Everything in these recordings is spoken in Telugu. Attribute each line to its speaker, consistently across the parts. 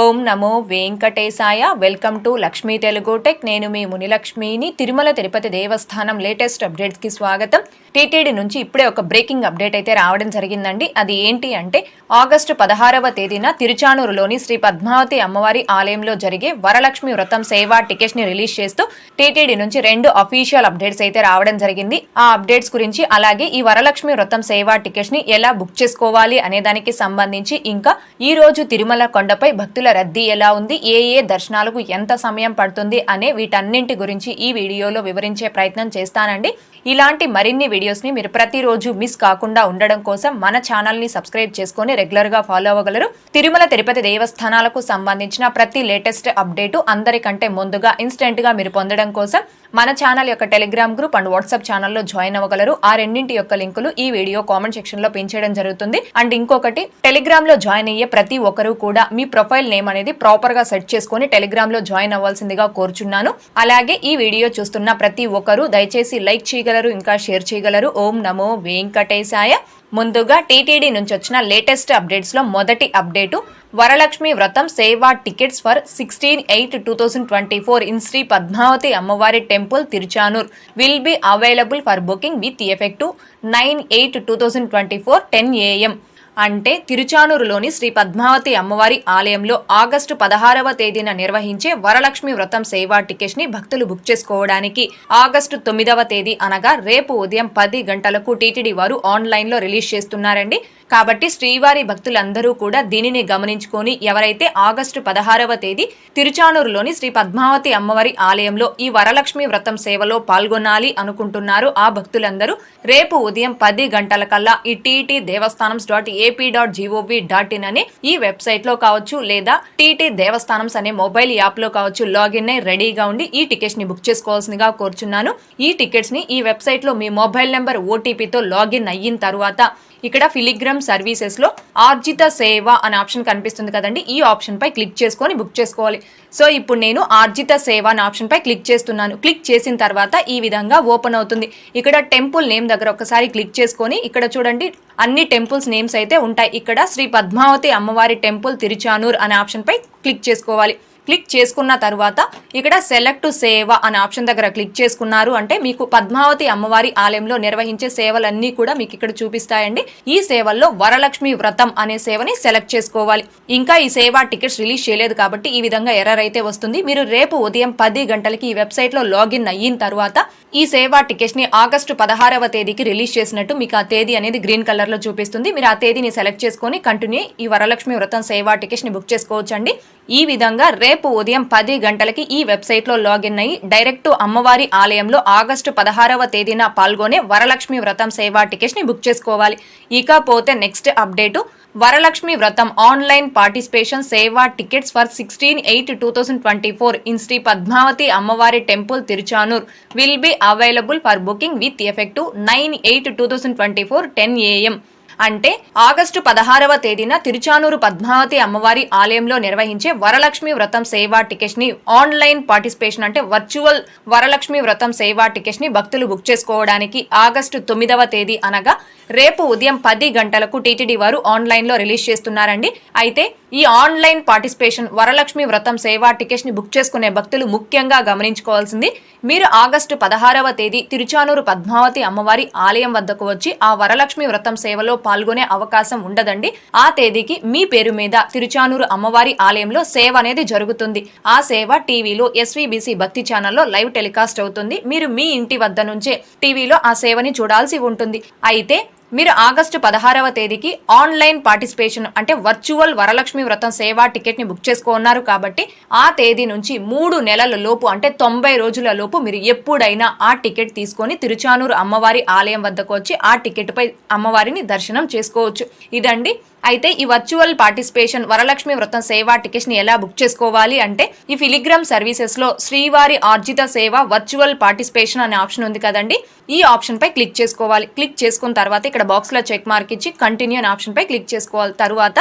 Speaker 1: ఓం నమో వెంకటేశాయ. Welcome to Lakshmi Telugu tech. నేను మీ మునిలక్ష్మిని. తిరుమల తిరుపతి దేవస్థానం లేటెస్ట్ అప్డేట్స్కి స్వాగతం. టీటీడీ నుంచి ఇప్పుడే ఒక బ్రేకింగ్ అప్డేట్ అయితే రావడం జరిగిందండి. అది ఏంటి అంటే ఆగస్టు పదహారవ తేదీన తిరుచానూరులోని శ్రీ పద్మావతి అమ్మవారి ఆలయంలో జరిగే వరలక్ష్మి వ్రతం సేవా టికెట్స్ని రిలీజ్ చేస్తూ టీటీడీ నుంచి రెండు అఫీషియల్ అప్డేట్స్ అయితే రావడం జరిగింది. ఆ అప్డేట్స్ గురించి అలాగే ఈ వరలక్ష్మి వ్రతం సేవా టికెట్స్ని ఎలా బుక్ చేసుకోవాలి అనే దానికి సంబంధించి ఇంకా ఈ రోజు తిరుమల కొండపై భక్తులు రద్దీ ఎలా ఉంది? ఏ ఏ దర్శనాలకు ఎంత సమయం పడుతుంది? అనే వీటన్నింటి గురించి ఈ వీడియోలో వివరించే ప్రయత్నం చేస్తానండి. ఇలాంటి మరిన్ని వీడియోస్ని మీరు ప్రతిరోజు మిస్ కాకుండా ఉండడం కోసం మన ఛానల్ని సబ్స్క్రైబ్ చేసుకొని రెగ్యులర్గా ఫాలో అవ్వగలరు. తిరుమల తిరుపతి దేవస్థానాలకు సంబంధించిన ప్రతి లేటెస్ట్ అప్డేటు అందరికంటే ముందుగా ఇన్స్టెంట్గా మీరు పొందడం కోసం మన ఛానల్ యొక్క టెలిగ్రామ్ గ్రూప్ అండ్ వాట్సాప్ ఛానల్లో జాయిన్ అవ్వగలరు. ఆ రెండింటి యొక్క లింకులు ఈ వీడియో కామెంట్ సెక్షన్లో జరుగుతుంది. అండ్ ఇంకొకటి టెలిగ్రామ్లో జాయిన్ అయ్యే ప్రతి ఒక్కరూ కూడా మీ ప్రొఫైల్ నేమ్ అనేది ప్రాపర్గా సెట్ చేసుకొని టెలిగ్రామ్లో జాయిన్ అవ్వాల్సిందిగా కోరుచున్నాను. అలాగే ఈ వీడియో చూస్తున్న ప్రతి ఒక్కరూ దయచేసి లైక్ చేయగలరు ఇంకా షేర్ చేయగలరు. ఓం నమో వెంకటేశాయ. ముందుగా టీటీడీ నుంచి వచ్చిన లేటెస్ట్ అప్డేట్స్లో మొదటి update Varalakshmi Vratam seva tickets for sixteen eight two thousand twenty four in Sri Padmavathi Ammavari temple Tiruchanur will be available for booking with effect nine eight two thousand twenty four ten AM అంటే తిరుచానూరులోని శ్రీ పద్మావతి అమ్మవారి ఆలయంలో ఆగస్టు పదహారవ తేదీన నిర్వహించే వరలక్ష్మి వ్రతం సేవా టికెట్స్ని భక్తులు బుక్ చేసుకోవడానికి ఆగస్టు తొమ్మిదవ తేదీ అనగా రేపు ఉదయం పది గంటలకు టీటీడీ వారు ఆన్లైన్లో రిలీజ్ చేస్తున్నారండి. కాబట్టి శ్రీవారి భక్తులందరూ కూడా దీనిని గమనించుకొని ఎవరైతే ఆగస్టు పదహారవ తేదీ తిరుచానూరులోని శ్రీ పద్మావతి అమ్మవారి ఆలయంలో ఈ వరలక్ష్మి వ్రతం సేవలో పాల్గొనాలి అనుకుంటున్నారు ఆ భక్తులందరూ రేపు ఉదయం పది గంటల కల్లా ఈ TT Devasthanams dot AP dot gov dot in అనే ఈ వెబ్సైట్లో కావచ్చు లేదా టీటీ దేవస్థానమ్స్ అనే మొబైల్ యాప్లో కావచ్చు లాగిన్ అయి రెడీగా ఉండి ఈ టికెట్స్ని బుక్ చేసుకోవాల్సిందిగా కోరుచున్నాను. ఈ టికెట్స్ని ఈ వెబ్సైట్లో మీ మొబైల్ నెంబర్ ఓటీపీతో లాగిన్ అయిన తర్వాత ఇక్కడ ఫిలిగ్రామ్ సర్వీసెస్లో ఆర్జిత సేవ అనే ఆప్షన్ కనిపిస్తుంది కదండి. ఈ ఆప్షన్ పై క్లిక్ చేసుకొని బుక్ చేసుకోవాలి. సో ఇప్పుడు నేను ఆర్జిత సేవ అనే ఆప్షన్ పై క్లిక్ చేస్తున్నాను. క్లిక్ చేసిన తర్వాత ఈ విధంగా ఓపెన్ అవుతుంది. ఇక్కడ టెంపుల్ నేమ్ దగ్గర ఒకసారి క్లిక్ చేసుకొని ఇక్కడ చూడండి అన్ని టెంపుల్స్ నేమ్స్ అయితే ఉంటాయి. ఇక్కడ శ్రీ పద్మావతి అమ్మవారి టెంపుల్ తిరుచానూర్ అనే ఆప్షన్ పై క్లిక్ చేసుకోవాలి. క్లిక్ చేసుకున్న తర్వాత ఇక్కడ సెలెక్ట్ సేవ అనే ఆప్షన్ దగ్గర క్లిక్ చేసుకున్నారు. అంటే మీకు పద్మావతి అమ్మవారి ఆలయంలో నిర్వహించే సేవలన్నీ కూడా మీకు ఇక్కడ చూపిస్తాయండి. ఈ సేవల్లో వరలక్ష్మి వ్రతం అనే సేవని సెలెక్ట్ చేసుకోవాలి. ఇంకా ఈ సేవా టికెట్స్ రిలీజ్ చేయలేదు కాబట్టి ఈ విధంగా ఎర్రర్ అయితే వస్తుంది. మీరు రేపు ఉదయం పది గంటలకి ఈ వెబ్సైట్లో లాగిన్ అయిన తర్వాత ఈ సేవా టికెట్స్ని ఆగస్టు పదహారవ తేదీకి రిలీజ్ చేసినట్టు మీకు ఆ తేదీ అనేది గ్రీన్ కలర్లో చూపిస్తుంది. మీరు ఆ తేదీని సెలెక్ట్ చేసుకొని కంటిన్యూ ఈ వరలక్ష్మి వ్రతం సేవా టికెట్స్ని బుక్ చేసుకోవచ్చండి. ఈ విధంగా రేపు రేపు ఉదయం పది గంటలకి ఈ వెబ్సైట్లో లాగిన్ అయ్యి డైరెక్ట్ అమ్మవారి ఆలయంలో ఆగస్టు పదహారవ తేదీన పాల్గొనే వరలక్ష్మి వ్రతం సేవా టికెట్స్ని బుక్ చేసుకోవాలి. ఇకపోతే next update. Varalakshmi Vratam online participation seva tickets for sixteen eight two thousand twenty four in Sri Padmavathi Ammavari temple Tiruchanur. Will be available for booking with effective nine eight two thousand twenty four ten AM. అంటే ఆగస్టు పదహారవ తేదీన తిరుచానూరు పద్మావతి అమ్మవారి ఆలయంలో నిర్వహించే వరలక్ష్మి వ్రతం సేవా టికెట్స్ని ఆన్లైన్ పార్టిసిపేషన్ అంటే వర్చువల్ వరలక్ష్మి వ్రతం సేవా టికెట్స్ని భక్తులు బుక్ చేసుకోవడానికి ఆగస్టు తొమ్మిదవ తేదీ అనగా రేపు ఉదయం పది గంటలకు టీటీడీ వారు ఆన్లైన్లో రిలీజ్ చేస్తున్నారండి. అయితే ఈ ఆన్లైన్ పార్టిసిపేషన్ వరలక్ష్మి వ్రతం సేవా టికెట్స్ని బుక్ చేసుకునే భక్తులు ముఖ్యంగా గమనించుకోవాల్సింది మీరు ఆగస్టు పదహారవ తేదీ తిరుచానూరు పద్మావతి అమ్మవారి ఆలయం వద్దకు వచ్చి ఆ వరలక్ష్మి వ్రతం సేవలో పాల్గొనే అవకాశం ఉండదండి. ఆ తేదీకి మీ పేరు మీద తిరుచానూరు అమ్మవారి ఆలయంలో సేవ అనేది జరుగుతుంది. ఆ సేవ టీవీలో ఎస్వీబీసీ భక్తి ఛానల్లో లైవ్ టెలికాస్ట్ అవుతుంది. మీరు మీ ఇంటి వద్ద నుంచే టీవీలో ఆ సేవని చూడాల్సి ఉంటుంది. అయితే మీరు ఆగస్టు పదహారవ తేదీకి ఆన్లైన్ పార్టిసిపేషన్ అంటే వర్చువల్ వరలక్ష్మి వ్రతం సేవా టికెట్ని బుక్ చేసుకున్నారు కాబట్టి ఆ తేదీ నుంచి మూడు నెలల లోపు అంటే తొంభై రోజుల లోపు మీరు ఎప్పుడైనా ఆ టికెట్ తీసుకొని తిరుచానూరు అమ్మవారి ఆలయం వద్దకు వచ్చి ఆ టికెట్ పై అమ్మవారిని దర్శనం చేసుకోవచ్చు. ఇదండి అయితే ఈ వర్చువల్ పార్టిసిపేషన్ వరలక్ష్మి వ్రతం సేవా టికెట్స్ని ఎలా బుక్ చేసుకోవాలి అంటే ఈ ఫిలిగ్రామ్ సర్వీసెస్లో శ్రీవారి ఆర్జిత సేవ వర్చువల్ పార్టిసిపేషన్ అనే ఆప్షన్ ఉంది కదండి. ఈ ఆప్షన్ పై క్లిక్ చేసుకోవాలి. క్లిక్ చేసుకున్న తర్వాత ఇక్కడ బాక్స్లో చెక్ మార్క్ ఇచ్చి కంటిన్యూ అనే ఆప్షన్ పై క్లిక్ చేసుకోవాలి. తర్వాత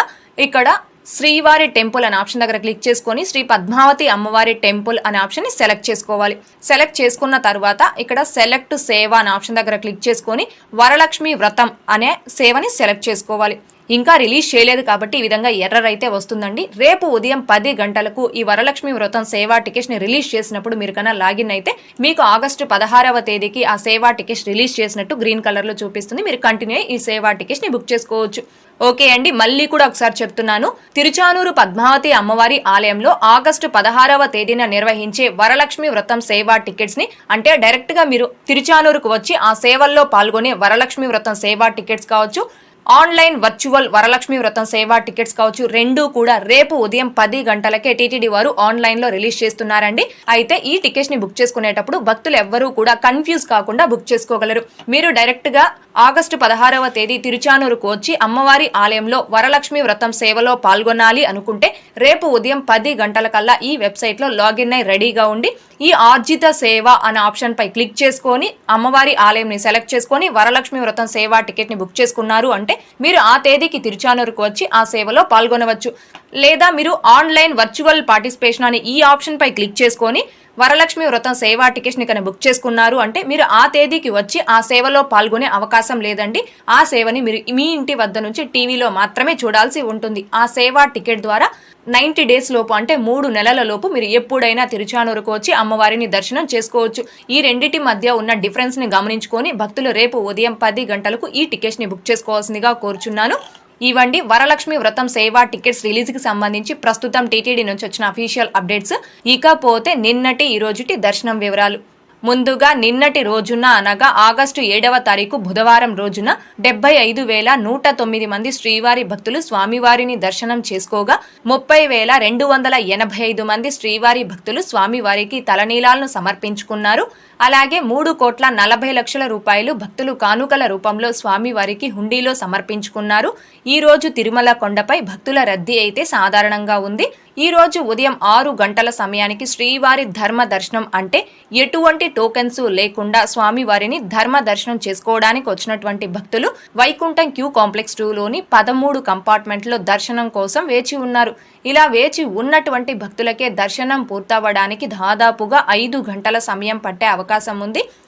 Speaker 1: ఇక్కడ శ్రీవారి టెంపుల్ అనే ఆప్షన్ దగ్గర క్లిక్ చేసుకొని శ్రీ పద్మావతి అమ్మవారి టెంపుల్ అనే ఆప్షన్ని సెలెక్ట్ చేసుకోవాలి. సెలెక్ట్ చేసుకున్న తర్వాత ఇక్కడ సెలెక్ట్ సేవ అనే ఆప్షన్ దగ్గర క్లిక్ చేసుకొని వరలక్ష్మి వ్రతం అనే సేవని సెలెక్ట్ చేసుకోవాలి. ఇంకా రిలీజ్ చేయలేదు కాబట్టి ఈ విధంగా ఎర్రర్ అయితే వస్తుందండి. రేపు ఉదయం పది గంటలకు ఈ వరలక్ష్మి వ్రతం సేవా టికెట్స్ని రిలీజ్ చేసినప్పుడు మీరు కన్నా లాగిన్ అయితే మీకు ఆగస్టు పదహారవ తేదీకి ఆ సేవా టికెట్స్ రిలీజ్ చేసినట్టు గ్రీన్ కలర్లో చూపిస్తుంది. మీరు కంటిన్యూ ఈ సేవా టికెట్స్ని బుక్ చేసుకోవచ్చు. ఓకే అండి మళ్ళీ కూడా ఒకసారి చెప్తున్నాను. తిరుచానూరు పద్మావతి అమ్మవారి ఆలయంలో ఆగస్టు పదహారవ తేదీన నిర్వహించే వరలక్ష్మి వ్రతం సేవా టికెట్స్ని అంటే డైరెక్ట్గా మీరు తిరుచానూరుకు వచ్చి ఆ సేవల్లో పాల్గొనే వరలక్ష్మి వ్రతం సేవా టికెట్స్ కావచ్చు. ఆన్లైన్ వర్చువల్ వరలక్ష్మి వ్రతం సేవా టికెట్స్ కావచ్చు రెండు కూడా రేపు ఉదయం పది గంటలకే టీటీడీ వారు ఆన్లైన్లో రిలీజ్ చేస్తున్నారండి. అయితే ఈ టికెట్స్ని బుక్ చేసుకునేటప్పుడు భక్తులు ఎవ్వరూ కూడా కన్ఫ్యూజ్ కాకుండా బుక్ చేసుకోగలరు. మీరు డైరెక్ట్గా ఆగస్టు పదహారవ తేదీ తిరుచానూరుకు వచ్చి అమ్మవారి ఆలయంలో వరలక్ష్మి వ్రతం సేవలో పాల్గొనాలి అనుకుంటే రేపు ఉదయం పది గంటల కల్లా ఈ వెబ్సైట్లో లాగిన్ అయి రెడీగా ఉండి ఈ ఆర్జిత సేవ అనే ఆప్షన్ పై క్లిక్ చేసుకొని అమ్మవారి ఆలయంని సెలెక్ట్ చేసుకొని వరలక్ష్మి వ్రతం సేవా టికెట్ని బుక్ చేసుకున్నారు అంటే మీరు ఆ తేదీకి తిరుచానూరుకు వచ్చి ఆ సేవలో పాల్గొనవచ్చు. లేదా మీరు ఆన్లైన్ వర్చువల్ పార్టిసిపేషన్ అనే ఈ ఆప్షన్ పై క్లిక్ చేసుకొని వరలక్ష్మి వ్రతం సేవా టికెట్ని కనుక బుక్ చేసుకున్నారు. అంటే మీరు ఆ తేదీకి వచ్చి ఆ సేవలో పాల్గొనే అవకాశం లేదండి. ఆ సేవని మీరు మీ ఇంటి వద్ద నుంచి టీవీలో మాత్రమే చూడాల్సి ఉంటుంది. ఆ సేవా టికెట్ ద్వారా నైన్టీ డేస్ లోపు అంటే మూడు నెలల లోపు మీరు ఎప్పుడైనా తిరుచానూరుకు వచ్చి అమ్మవారిని దర్శనం చేసుకోవచ్చు. ఈ రెండింటి మధ్య ఉన్న డిఫరెన్స్ని గమనించుకొని భక్తులు రేపు ఉదయం పది గంటలకు ఈ టికెట్స్ని బుక్ చేసుకోవాల్సిందిగా కోరుచున్నాను. ఇవ్వండి. వరలక్ష్మి వ్రతం సేవా టికెట్స్ రిలీజ్కి సంబంధించి ప్రస్తుతం టీటీడీ నుంచి వచ్చిన అఫీషియల్ అప్డేట్స్. ఇకపోతే నిన్నటి ఈ రోజుటి దర్శనం వివరాలు. ముందుగా నిన్నటి రోజున అనగా ఆగస్టు ఏడవ తారీఖు బుధవారం రోజున డెబ్బై ఐదు వేల నూట తొమ్మిది మంది శ్రీవారి భక్తులు స్వామివారిని దర్శనం చేసుకోగా ముప్పై వేల రెండు వందల ఎనభై ఐదు మంది శ్రీవారి భక్తులు స్వామివారికి తలనీలాలను సమర్పించుకున్నారు. అలాగే మూడు కోట్ల నలభై లక్షల రూపాయలు భక్తులు కానుకల రూపంలో స్వామివారికి హుండీలో సమర్పించుకున్నారు. ఈ రోజు తిరుమల కొండపై భక్తుల రద్దీ అయితే సాధారణంగా ఉంది. ఈ రోజు ఉదయం ఆరు గంటల సమయానికి శ్రీవారి ధర్మ దర్శనం అంటే ఎటువంటి టోకెన్స్ లేకుండా స్వామివారిని ధర్మ దర్శనం చేసుకోవడానికి వచ్చినటువంటి భక్తులు వైకుంఠం క్యూ కాంప్లెక్స్ టూలోని పదమూడు కంపార్ట్మెంట్లో దర్శనం కోసం వేచి ఉన్నారు. ఇలా వేచి ఉన్నటువంటి భక్తులకే దర్శనం పూర్తవడానికి దాదాపుగా ఐదు గంటల సమయం పట్టే అవకాశం ఉంది.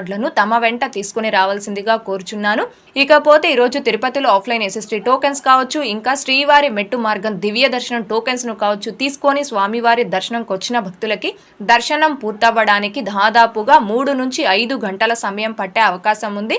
Speaker 1: కార్డులను తమ వెంట తీసుకుని రావాల్సిందిగా కోరుచున్నాను. ఇకపోతే ఈరోజు తిరుపతిలో ఆఫ్లైన్ ఎస్ఎస్టీ టోకెన్స్ కావచ్చు ఇంకా శ్రీవారి మెట్టు మార్గం దివ్య దర్శనం టోకెన్స్ను కావచ్చు తీసుకొని స్వామివారి దర్శనంకి వచ్చిన భక్తులకి దర్శనం పూర్తవ్వడానికి దాదాపుగా మూడు నుంచి ఐదు గంటల సమయం పట్టే అవకాశం ఉంది.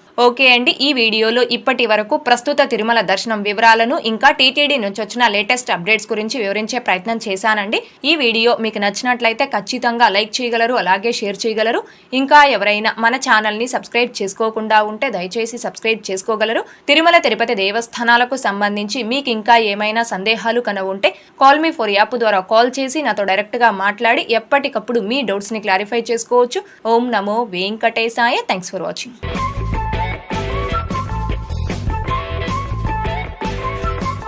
Speaker 1: ఓకే అండి. ఈ వీడియోలో ఇప్పటి వరకు ప్రస్తుత తిరుమల దర్శనం వివరాలను ఇంకా టీటీడీ నుంచి వచ్చిన లేటెస్ట్ అప్డేట్స్ గురించి వివరించే ప్రయత్నం చేశానండి. ఈ వీడియో మీకు నచ్చినట్లయితే ఖచ్చితంగా లైక్ చేయగలరు అలాగే షేర్ చేయగలరు. ఇంకా ఎవరైనా మన ఛానల్ని సబ్స్క్రైబ్ చేసుకోకుండా ఉంటే దయచేసి సబ్స్క్రైబ్ చేసుకోగలరు. తిరుమల తిరుపతి దేవస్థానాలకు సంబంధించి మీకు ఇంకా ఏమైనా సందేహాలు కన ఉంటే కాల్ మీ ఫోర్ యాప్ ద్వారా కాల్ చేసి నాతో డైరెక్ట్గా మాట్లాడి ఎప్పటికప్పుడు మీ డౌట్స్ని క్లారిఫై చేసుకోవచ్చు. ఓం నమో వెంకటేశాయ. Thanks for watching.